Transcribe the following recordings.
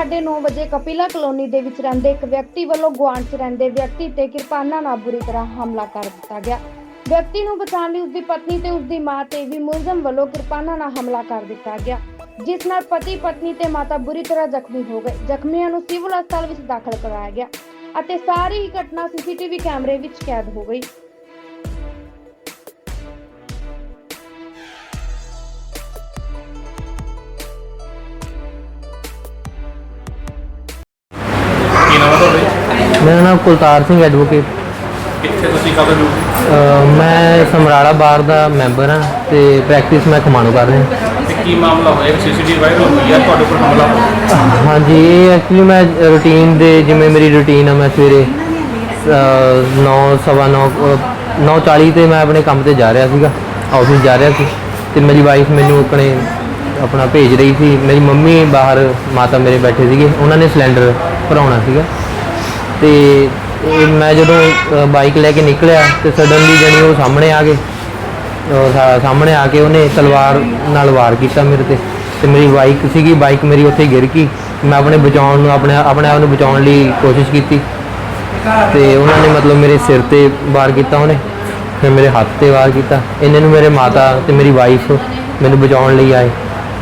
9:30 ਵਜੇ ਕਪਿਲਾ ਕਲੋਨੀ ਦੇ ਵਿੱਚ ਰਹਿੰਦੇ ਇੱਕ ਵਿਅਕਤੀ ਵੱਲੋਂ ਗੁਆਂਢ 'ਚ ਰਹਿੰਦੇ ਵਿਅਕਤੀ ਤੇ ਕਿਰਪਾਨਾਂ ਨਾਲ ਬੁਰੀ ਤਰ੍ਹਾਂ ਹਮਲਾ ਕਰ ਦਿੱਤਾ ਗਿਆ। ਵਿਅਕਤੀ ਨੂੰ ਬਚਾਉਣ ਲਈ ਉਸਦੀ ਪਤਨੀ ਤੇ ਉਸਦੀ ਮਾਂ ਤੇ ਵੀ ਮੁਲਜ਼ਮ ਵੱਲੋਂ ਕਿਰਪਾਨਾਂ ਨਾਲ ਹਮਲਾ ਕਰ ਦਿੱਤਾ ਗਿਆ, ਜਿਸ ਨਾਲ ਪਤੀ, ਪਤਨੀ ਤੇ ਮਾਤਾ ਬੁਰੀ ਤਰ੍ਹਾਂ ਜ਼ਖਮੀ ਹੋ ਗਏ। ਜ਼ਖਮੀਆਂ ਨੂੰ ਸਿਵਲ ਹਸਪਤਾਲ ਵਿੱਚ ਦਾਖਲ ਕਰਵਾਇਆ ਗਿਆ ਅਤੇ ਸਾਰੀ ਹੀ ਘਟਨਾ ਸੀਸੀਟੀਵੀ ਕੈਮਰੇ ਵਿੱਚ ਕੈਦ ਹੋ ਗਈ। ਮੇਰਾ ਨਾਮ ਕੁਲਤਾਰ ਸਿੰਘ ਐਡਵੋਕੇਟ। ਕਿੱਥੇ ਤੁਸੀਂ ਕਦੋਂ ਜੂ ਅਹ ਮੈਂ ਸਮਰਾਲਾ ਬਾਰ ਦਾ ਮੈਂਬਰ ਹਾਂ ਤੇ ਪ੍ਰੈਕਟਿਸ ਮੈਂ ਖਮਾਣੋ ਕਰ ਰਿਹਾ। ਤੇ ਕੀ ਮਾਮਲਾ ਹੋਇਆ? ਸੀਸੀਟੀਵੀ ਵਾਇਰਲ ਹੋਈ ਹੈ ਤੁਹਾਡੇ ਉੱਪਰ ਹਮਲਾ ਹੋਇਆ? ਹਾਂਜੀ ਇਹ ਐਕਚੁਅਲੀ ਮੈਂ ਰੂਟੀਨ ਦੇ ਜਿਵੇਂ ਮੇਰੀ ਰੂਟੀਨ ਆ ਮੈਂ ਸਵੇਰੇ 9 ਸਵਾ 9 9:40 ਤੇ ਮੈਂ ਆਪਣੇ ਕੰਮ ਤੇ ਜਾ ਰਿਹਾ ਸੀਗਾ ਆਫਿਸ ਜਾ ਰਿਹਾ ਸੀ। ਤੇ ਮੇਰੀ ਵਾਈਫ ਮੈਨੂੰ ਆਪਣੇ ਆਪਣਾ ਭੇਜ ਰਹੀ ਸੀ। ਮੇਰੀ ਮੰਮੀ ਬਾਹਰ ਮਾਤਾ ਮੇਰੇ ਬੈਠੇ ਸੀਗੇ ਉਹਨਾਂ ਨੇ ਸਿਲੰਡਰ ਭਰਾਉਣਾ ਸੀਗਾ। ਤੇ ਇਹ ਮੈਂ ਜਦੋਂ ਬਾਈਕ ਲੈ ਕੇ ਨਿਕਲਿਆ ਤੇ ਸਡਨਲੀ ਜਣੀ ਉਹ ਸਾਹਮਣੇ ਆ ਗਏ। ਸਾਹਮਣੇ ਆ ਕੇ ਉਹਨੇ ਤਲਵਾਰ ਨਾਲ ਵਾਰ ਕੀਤਾ ਮੇਰੇ ਤੇ। ਤੇ ਮੇਰੀ ਬਾਈਕ ਸੀਗੀ ਬਾਈਕ ਮੇਰੀ ਉੱਥੇ ਗਿਰ ਗਈ। ਮੈਂ ਆਪਣੇ ਬਚਾਉਣ ਨੂੰ, ਆਪਣੇ ਆਪਣੇ ਆਪ ਨੂੰ ਬਚਾਉਣ ਲਈ ਕੋਸ਼ਿਸ਼ ਕੀਤੀ। ਤੇ ਉਹਨਾਂ ਨੇ ਮਤਲਬ ਮੇਰੇ ਸਿਰ ਤੇ ਵਾਰ ਕੀਤਾ ਉਹਨੇ, ਫਿਰ ਮੇਰੇ ਹੱਥ ਤੇ ਵਾਰ ਕੀਤਾ। ਇਹਨਾਂ ਨੂੰ ਮੇਰੇ ਮਾਤਾ ਤੇ ਮੇਰੀ ਵਾਈਫ ਮੈਨੂੰ ਬਚਾਉਣ ਲਈ ਆਏ।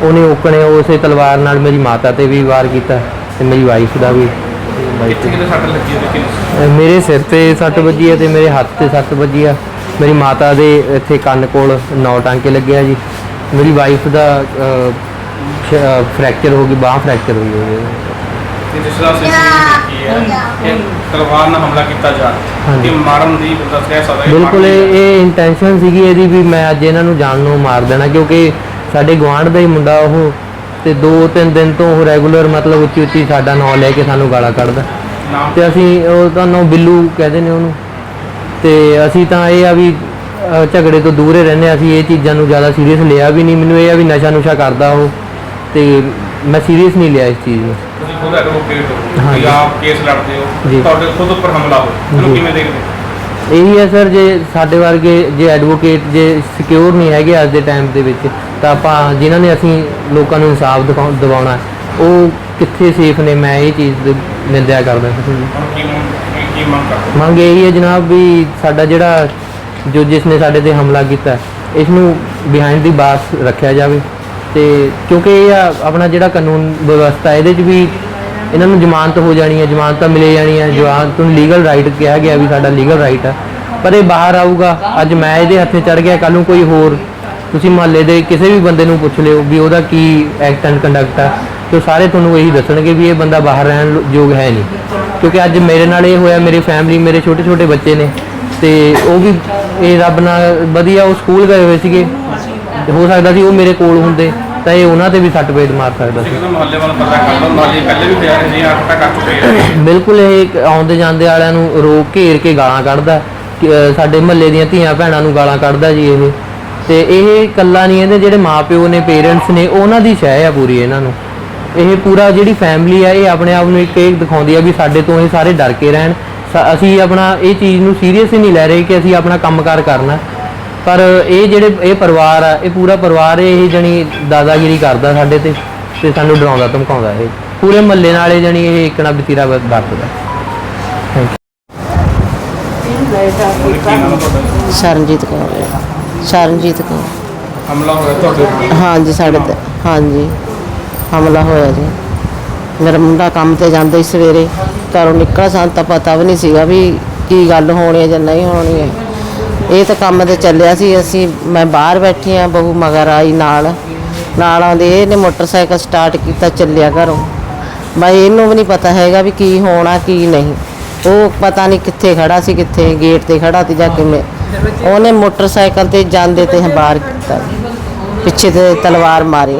ਉਹਨੇ ਓਕਣੇ ਉਸੇ ਤਲਵਾਰ ਨਾਲ ਮੇਰੀ ਮਾਤਾ ਤੇ ਵੀ ਵਾਰ ਕੀਤਾ ਤੇ ਮੇਰੀ ਵਾਈਫ ਦਾ ਵੀ। ਸੱਟ ਲੱਗੀ ਮੇਰੇ ਸਿਰ ਤੇ ਸੱਟ ਵੱਜੀ ਹੈ ਤੇ ਮੇਰੇ ਹੱਥ ਤੇ ਸੱਟ ਵੱਜੀ ਆ। ਮੇਰੀ ਮਾਤਾ ਦੇ ਇੱਥੇ ਕੰਨ ਕੋਲ ਨੌ ਟਾਂਕੇ ਲੱਗੇ ਆ ਜੀ। ਮੇਰੀ ਵਾਈਫ ਦਾ ਫ੍ਰੈਕਚਰ ਹੋ ਗਈ ਬਾਹ ਫ੍ਰੈਕਚਰ ਹੋਈ ਹੋਈ ਹੈ ਤੇ ਜਿਸ ਤਰ੍ਹਾਂ ਸੀਸੀਟੀਵੀ ਦੇਖੀ ਹੈ ਕਿ ਤਲਵਾਰ ਨਾਲ ਹਮਲਾ ਕੀਤਾ ਜਾ ਰਿਹਾ। ਹਾਂਜੀ। ਕਿ ਮਾਰਨ ਦੀ ਦੱਸਿਆ ਸਕਦਾ ਹੈ ਬਿਲਕੁਲ ਇਹ ਇਹ ਇੰਟੈਂਸ਼ਨ ਸੀਗੀ ਇਹਦੀ ਵੀ ਮੈਂ ਅੱਜ ਇਹਨਾਂ ਨੂੰ ਜਾਣ ਨੂੰ ਮਾਰ ਦੇਣਾ ਕਿਉਂਕਿ ਸਾਡੇ ਗੁਆਂਢ ਦਾ ਹੀ ਮੁੰਡਾ ਉਹ ਤੇ ਦੋ ਤਿੰਨ ਦਿਨ ਤੋਂ ਉਹ ਰੈਗੂਲਰ ਮਤਲਬ ਉੱਚੀ ਉੱਚੀ ਸਾਡਾ ਨਾਂ ਲੈ ਕੇ ਸਾਨੂੰ ਗਾਲਾਂ ਕੱਢਦਾ ਤੇ ਅਸੀਂ ਉਹ ਤੁਹਾਨੂੰ ਬਿੱਲੂ ਕਹਿੰਦੇ ਨੇ ਉਹਨੂੰ ਤੇ ਅਸੀਂ ਤਾਂ ਇਹ ਆ ਵੀ ਅਹ, ਝਗੜੇ ਤੋਂ ਦੂਰ ਹੀ ਰਹਿੰਦੇ ਹਾਂ। ਅਸੀਂ ਇਹ ਚੀਜ਼ਾਂ ਨੂੰ ਜ਼ਿਆਦਾ ਸੀਰੀਅਸ ਲਿਆ ਵੀ ਨਹੀਂ ਮੈਨੂੰ ਇਹ ਆ ਵੀ ਨਸ਼ਾ ਨੁਸ਼ਾ ਕਰਦਾ ਉਹ ਤੇ ਮੈਂ ਸੀਰੀਅਸ ਨਹੀਂ ਲਿਆ ਇਸ ਚੀਜ਼ ਨੂੰ ਤੁਸੀਂ ਖੁਦ ਐਡਵੋਕੇਟ ਹੋ ਹਾਂਜੀ। ਆਪ ਕੇਸ ਲੜਦੇ ਹੋ ਜੀ। ਤੁਹਾਡੇ ਖੁਦ ਉੱਪਰ ਹਮਲਾ ਹੋਇਆ ਇਹਨੂੰ ਜੀ। ਕਿਵੇਂ ਦੇਖਦੇ ਹੋ? ਇਹੀ ਹੈ ਸਰ ਜੇ ਸਾਡੇ ਵਰਗੇ ਜੇ ਐਡਵੋਕੇਟ ਜੇ ਸਿਕਿਉਰ ਨਹੀਂ ਹੈਗੇ ਅੱਜ ਦੇ ਟਾਈਮ ਦੇ ਵਿੱਚ ਤਾਂ ਆਪਾਂ ਜਿਨ੍ਹਾਂ ਨੇ ਅਸੀਂ ਲੋਕਾਂ ਨੂੰ ਇਨਸਾਫ ਦਿਵਾਉਣਾ ਉਹ ਕਿੱਥੇ ਸੇਫ ਨੇ ਮੈਂ ਇਹ ਚੀਜ਼ ਦੀ ਨਿੰਦਿਆ ਕਰਦਾ ਕੀ ਮੰਗ ਇਹੀ ਹੈ ਜਨਾਬ ਵੀ ਸਾਡਾ ਜਿਹੜਾ ਜੋ ਜਿਸ ਨੇ ਸਾਡੇ ਤੇ ਹਮਲਾ ਕੀਤਾ ਇਸ ਨੂੰ ਬਿਹਾਈਂਡ ਦੀ ਬਾਸ ਰੱਖਿਆ ਜਾਵੇ। ਤੇ ਕਿਉਂਕਿ ਇਹ ਆਪਣਾ ਜਿਹੜਾ ਕਾਨੂੰਨ ਵਿਵਸਥਾ ਇਹਦੇ 'ਚ ਵੀ ਇਹਨਾਂ ਨੂੰ ਜ਼ਮਾਨਤ ਹੋ ਜਾਣੀ ਹੈ ਜ਼ਮਾਨਤਾਂ ਮਿਲੇ ਜਾਣੀ ਹੈ ਜ਼ਮਾਨਤ ਨੂੰ ਲੀਗਲ ਰਾਈਟ ਕਿਹਾ ਗਿਆ ਵੀ ਸਾਡਾ ਲੀਗਲ ਰਾਈਟ ਹੈ ਪਰ ਇਹ ਬਾਹਰ ਆਊਗਾ ਅੱਜ ਮੈਂ ਇਹਦੇ ਹੱਥੇ ਚੜ ਗਿਆ ਕੱਲ ਨੂੰ ਕੋਈ ਹੋਰ ਤੁਸੀਂ ਮਹੱਲੇ ਦੇ ਕਿਸੇ ਵੀ ਬੰਦੇ ਨੂੰ ਪੁੱਛ ਲਿਓ ਵੀ ਉਹਦਾ ਕੀ ਐਕਟ ਐਂਡ ਕੰਡਕਟ ਹੈ ਤੇ ਉਹ ਸਾਰੇ ਤੁਹਾਨੂੰ ਇਹੀ ਦੱਸਣਗੇ ਵੀ ਇਹ ਬੰਦਾ ਬਾਹਰ ਰਹਿਣ ਯੋਗ ਹੈ ਨਹੀਂ। ਕਿਉਂਕਿ ਅੱਜ ਮੇਰੇ ਨਾਲ ਇਹ ਹੋਇਆ ਮੇਰੀ ਫੈਮਿਲੀ ਮੇਰੇ ਛੋਟੇ ਛੋਟੇ ਬੱਚੇ ਨੇ ਤੇ ਉਹ ਵੀ ਇਹ ਰੱਬ ਨਾਲ ਵਧੀਆ ਉਹ ਸਕੂਲ ਗਏ ਹੋਏ ਸੀਗੇ। ਤੇ ਹੋ ਸਕਦਾ ਸੀ ਉਹ ਮੇਰੇ ਕੋਲ ਹੁੰਦੇ ਤਾਂ ਇਹ ਉਹਨਾਂ ਤੇ ਵੀ ਸੱਟ ਪੇਟ ਮਾਰ ਸਕਦਾ ਸੀ। ਤੁਸੀਂ ਕਹਿੰਦੇ ਮੁਹੱਲੇ ਵਾਲਾ ਪਤਾ ਕਰ ਲਓ ਨਾਲੇ ਪਹਿਲੇ ਵੀ ਪਿਆ ਰਹੇ ਜੀ ਆਟਾ ਕਰ ਚੁੱਕੇ ਹੈ ਬਿਲਕੁਲ ਇਹ ਆਉਂਦੇ ਜਾਂਦੇ ਵਾਲਿਆਂ ਨੂੰ ਰੋਕ ਘੇਰ ਕੇ ਗਾਲਾਂ ਕੱਢਦਾ ਸਾਡੇ ਮਹੱਲੇ ਦੀਆਂ ਧੀਆਂ ਭੈਣਾਂ ਨੂੰ ਗਾਲਾਂ ਕੱਢਦਾ ਜੀ ਇਹ। ਤੇ ਇਹ ਇਕੱਲਾ ਨਹੀਂ, ਇਹਦੇ ਜਿਹੜੇ ਮਾਪਿਓ ਨੇ ਪੇਰੈਂਟਸ ਨੇ, ਉਹਨਾਂ ਦੀ ਸ਼ਹਿ ਆ ਪੂਰੀ ਇਹਨਾਂ ਨੂੰ। ਇਹ ਪੂਰਾ ਜਿਹੜੀ ਫੈਮਿਲੀ ਆ, ਇਹ ਆਪਣੇ ਆਪ ਨੂੰ ਇੱਕ ਇਹ ਦਿਖਾਉਂਦੀ ਆ ਵੀ ਸਾਡੇ ਤੋਂ ਇਹ ਸਾਰੇ ਡਰ ਕੇ ਰਹਿਣ। ਅਸੀਂ ਆਪਣਾ ਇਹ ਚੀਜ਼ ਨੂੰ ਸੀਰੀਅਸ ਹੀ ਨਹੀਂ ਲੈ ਰਹੇ ਕਿ ਅਸੀਂ ਆਪਣਾ ਕੰਮਕਾਰ ਕਰਨਾ। ਪਰ ਇਹ ਜਿਹੜੇ ਇਹ ਪਰਿਵਾਰ ਆ, ਇਹ ਪੂਰਾ ਪਰਿਵਾਰ, ਇਹ ਜਣੀ ਦਾਦਾਗਿਰੀ ਕਰਦਾ ਸਾਡੇ ਤੇ ਤੇ ਸਾਨੂੰ ਡਰਾਉਂਦਾ, ਧਮਕਾਉਂਦਾ ਇਹ। ਪੂਰੇ ਮਹੱਲੇ ਨਾਲ ਇਹ ਜਣੀ ਇਹ ਇੱਕ ਨਾ ਬਤੀਰਾ ਵਰਤਦਾ। ਸ਼ਰਨਜੀਤ ਕੌਰ। ਸ਼ਰਨਜੀਤ ਕੌਰ। ਹਮਲਾ ਹੋਇਆ ਤੁਹਾਡੇ ਉੱਪਰ ਹਾਂਜੀ ਸਾਡੇ ਤੇ। ਹਾਂਜੀ ਹਮਲਾ ਹੋਇਆ ਜੀ। ਮੇਰਾ ਮੁੰਡਾ ਕੰਮ ਤੇ ਜਾਂਦਾ ਸੀ ਸਵੇਰੇ ਘਰੋਂ ਨਿਕਲ ਸਾਨੂੰ ਤਾਂ ਪਤਾ ਵੀ ਨਹੀਂ ਸੀਗਾ ਵੀ ਕੀ ਗੱਲ ਹੋਣੀ ਹੈ ਜਾਂ ਨਹੀਂ ਹੋਣੀ ਹੈ। ਇਹ ਤਾਂ ਕੰਮ ਤੇ ਚੱਲਿਆ ਸੀ ਅਸੀਂ ਮੈਂ ਬਾਹਰ ਬੈਠੀ ਆ ਬਹੂ ਮਗਰ ਆਈ ਨਾਲ। ਨਾਲ ਆਉਂਦੇ ਇਹਨੇ ਮੋਟਰਸਾਈਕਲ ਸਟਾਰਟ ਕੀਤਾ ਚੱਲਿਆ ਘਰੋਂ। ਬਈ ਇਹਨੂੰ ਵੀ ਨਹੀਂ ਪਤਾ ਹੈਗਾ ਵੀ ਕੀ ਹੋਣਾ ਕੀ ਨਹੀਂ। ਉਹ ਪਤਾ ਨਹੀਂ ਕਿੱਥੇ ਖੜਾ ਸੀ ਕਿੱਥੇ ਗੇਟ ਤੇ ਖੜਾ ਸੀ ਜਾਂ ਕਿਵੇਂ। ਉਹਨੇ ਮੋਟਰਸਾਈਕਲ ਤੇ ਜਾਂਦੇ ਤੇ ਬਾਹਰ ਕੀਤਾ। ਪਿੱਛੇ ਤੇ ਤਲਵਾਰ ਮਾਰੀ।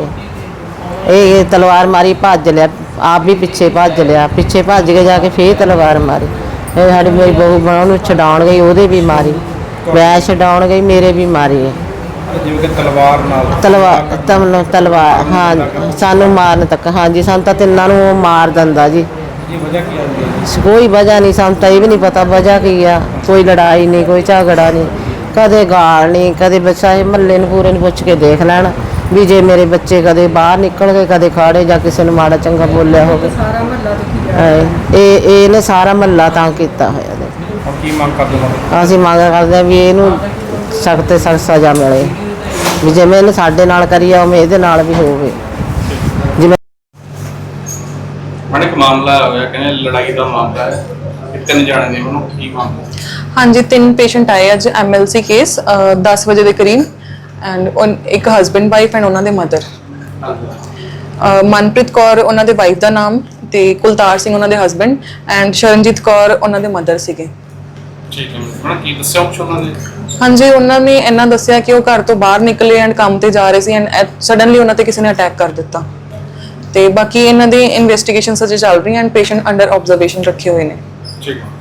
ਇਹ ਤਲਵਾਰ ਮਾਰੀ ਭੱਜ ਲਿਆ। ਆਪ ਵੀ ਪਿੱਛੇ ਭੱਜ ਲਿਆ। ਪਿੱਛੇ ਭੱਜ ਕੇ ਜਾ ਕੇ ਫੇਰ ਤਲਵਾਰ ਮਾਰੀ। ਇਹ ਸਾਡੀ ਮੇਰੀ ਬਹੂ ਬਣਾ ਉਹਨੂੰ ਛਡਾਉਣ ਗਈ ਉਹਦੇ ਵੀ ਮਾਰੀ। ਮੈਂ ਛਡਾਉਣ ਗਈ ਮੇਰੇ ਵੀ ਮਾਰੀ ਜਿਵੇਂ ਕਿ ਤਲਵਾਰ ਨਾਲ। ਤਲਵਾਰ ਤਲਵਾਰ ਹਾਂ ਸਾਨੂੰ ਮਾਰਨ ਤੱਕ। ਹਾਂਜੀ ਸਾਨੂੰ ਤਾਂ ਤਿੰਨਾਂ ਨੂੰ ਮਾਰ ਦਿੰਦਾ ਜੀ। ਆਉਂਦੀ ਹੈ ਕੋਈ ਵਜ੍ਹਾ ਨਹੀਂ ਸਾਨੂੰ ਤਾਂ ਇਹ ਵੀ ਨਹੀਂ ਪਤਾ ਵਜ੍ਹਾ ਕੀ ਆ। ਕੋਈ ਲੜਾਈ ਨਹੀਂ ਕੋਈ ਝਗੜਾ ਨਹੀਂ। ਕਦੇ ਗਾਲ ਨਹੀਂ ਕਦੇ ਬੱਚਾ ਇਹ ਮਹੱਲੇ ਨੂੰ ਪੂਰੇ ਨੂੰ ਪੁੱਛ ਕੇ ਦੇਖ ਲੈਣ ਵੀ ਜੇ ਮੇਰੇ ਬੱਚੇ ਕਦੇ ਬਾਹਰ ਨਿਕਲ ਗਏ ਕਦੇ ਖਾੜੇ ਜਾਂ ਕਿਸੇ ਨੂੰ ਮਾੜਾ ਚੰਗਾ ਬੋਲਿਆ ਹੋਵੇ। ਸਾਰਾ ਮਹੱਲਾ ਇਹ ਇਹਨੇ ਸਾਰਾ ਮਹੱਲਾ ਤਾਂ ਕੀਤਾ ਹੋਇਆ ਦੇਖੋ। ਹੁਣ ਕੀ ਮੰਗ ਕਰਦੇ ਹੋ? ਅਸੀਂ ਮੰਗ ਕਰਦੇ ਹਾਂ ਵੀ ਇਹਨੂੰ ਸਖਤ ਤੇ ਸਖਤ ਸਜ਼ਾ ਮਿਲੇ। ਵੀ ਜਿਵੇਂ ਇਹਨੇ ਸਾਡੇ ਨਾਲ ਕਰੀ ਆ ਉਵੇਂ ਇਹਦੇ ਨਾਲ ਵੀ ਹੋਵੇ ਜਿਵੇਂ ਮੈਡਮ ਇੱਕ ਮਾਮਲਾ ਹੋਇਆ ਕਹਿੰਦੇ ਲੜਾਈ ਦਾ ਮਾਮਲਾ ਹੈ। ਕਿ ਤਿੰਨ ਜਾਣੇ ਨੇ ਉਹਨੂੰ ਕੀ ਮਾਮਲਾ? ਹਾਂਜੀ ਤਿੰਨ ਪੇਸ਼ੈਂਟ ਆਏ ਅੱਜ ਐਮਐਲਸੀ ਕੇਸ 10 ਵਜੇ ਦੇ ਕਰੀਬ ਐਂਡ ਇੱਕ ਹਸਬੈਂਡ ਵਾਈਫ ਐਂਡ ਉਹਨਾਂ ਦੇ ਮਦਰ ਮਨਪ੍ਰੀਤ ਕੌਰ ਉਹਨਾਂ ਦੇ ਵਾਈਫ ਦਾ ਨਾਮ ਤੇ ਕੁਲਤਾਰ ਸਿੰਘ ਉਹਨਾਂ ਦੇ ਹਸਬੈਂਡ ਐਂਡ ਸ਼ਰਨਜੀਤ ਕੌਰ ਉਹਨਾਂ ਦੇ ਮਦਰ ਸੀਗੇ। ਠੀਕ ਹੈ ਮੈਡਮ। ਕੀ ਦੱਸਿਆ ਕੁਛ ਉਹਨਾਂ ਨੇ? ਹਾਂਜੀ ਉਹਨਾਂ ਨੇ ਇਹਨਾਂ ਦੱਸਿਆ ਕਿ ਉਹ ਘਰ ਤੋਂ ਬਾਹਰ ਨਿਕਲੇ ਐਂਡ ਕੰਮ ਤੇ ਜਾ ਰਹੇ ਸੀ ਐਂਡ ਸਡਨਲੀ ਉਹਨਾਂ ਤੇ ਕਿਸੇ ਨੇ ਅਟੈਕ ਕਰ ਦਿੱਤਾ। ਤੇ ਬਾਕੀ ਇਹਨਾਂ ਦੀ ਇਨਵੈਸਟੀਗੇਸ਼ਨ ਅਜੇ ਚੱਲ ਰਹੀ ਐਂਡ ਪੇਸ਼ੈਂਟ ਅੰਡਰ ਆਬਜ਼ਰਵੇਸ਼ਨ ਰੱਖੇ ਹੋਏ ਨੇ। ਠੀਕ। ਹੈ